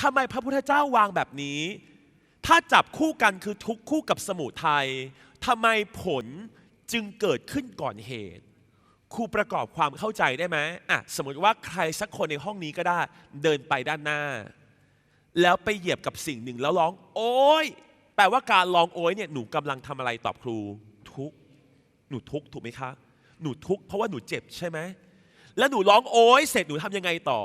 ทำไมพระพุทธเจ้าวางแบบนี้ ถ้าจับคู่กันคือทุกคู่กับสมุทัยทำไมผลจึงเกิดขึ้นก่อนเหตุครูประกอบความเข้าใจได้ไหมอะสมมติว่าใครสักคนในห้องนี้ก็ได้ เดินไปด้านหน้า แล้วไปเหยียบกับสิ่งหนึ่งแล้วร้อง โอ๊ยแปลว่าการร้องโอ๊ยเนี่ยหนูกำลังทำอะไรตอบครู ทุกหนูทุกถูกไหมคะ หนูทุกเพราะว่าหนูเจ็บใช่ไหมแล้วหนูร้องโอ๊ยเสร็จหนูทำยังไงต่อ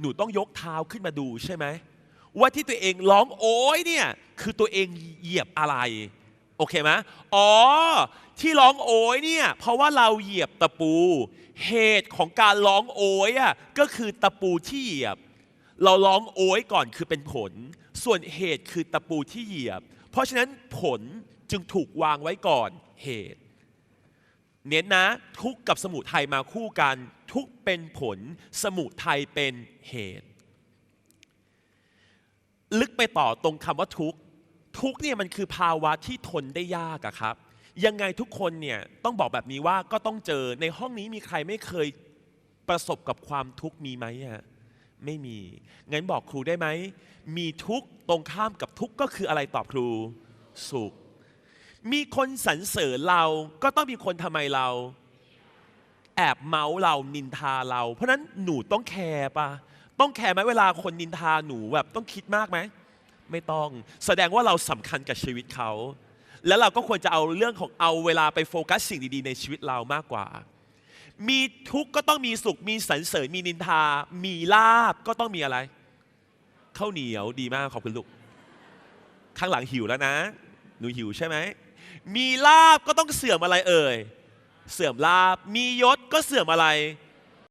หนูต้องยกเท้าขึ้นมาดูใช่ไหมว่าที่ตัวเองร้องโอ๊ยเนี่ยคือตัวเองเหยียบอะไรโอเคไหมอ๋อ ที่ร้องโอยเนี่ย เพราะว่าเราเหยียบตะปู เหตุของการร้องโอยอะก็คือตะปูที่เหยียบ เราร้องโอยก่อนคือเป็นผล ส่วนเหตุคือตะปูที่เหยียบ เพราะฉะนั้นผลจึงถูกวางไว้ก่อนเหตุ เน้นนะทุกข์กับสมุทัยมาคู่กัน ทุกเป็นผล สมุทัยเป็นเหตุ ลึกไปต่อตรงคำว่าทุกทุกเนี่ยมันคือภาวะที่ทนได้ยากอะครับ ยังไงทุกคนเนี่ยต้องบอกแบบนี้ว่าก็ต้องเจอในห้องนี้มีใครไม่เคยประสบกับความทุกข์มีไหมอะไม่มี งั้นบอกครูได้ไหม มีทุกตรงข้ามกับทุกก็คืออะไรตอบครู สุข มีคนสรรเสริญเราก็ต้องมีคนทำไมเรา แอบเมาส์เรานินทาเรา เพราะนั้นหนูต้องแคร์ปะต้องแคร์ไหมเวลาคนนินทาหนูแบบต้องคิดมากไหมไม่ต้องแสดงว่าเราสำคัญกับชีวิตเขา แล้วเราก็ควรจะเอาเรื่องของเอาเวลาไปโฟกัสสิ่งดีๆ ในชีวิตเรามากกว่า มีทุกข์ก็ต้องมีสุขมีสรรเสริญมีนินทา มีลาบก็ต้องมีอะไรข้าวเหนียวดีมากขอบคุณลูกข้างหลังหิวแล้วนะ หนูหิวใช่ไหมมีลาบก็ต้องเสื่อมอะไรเอ่ย เสื่อมลาบ มียศก็เสื่อมอะไร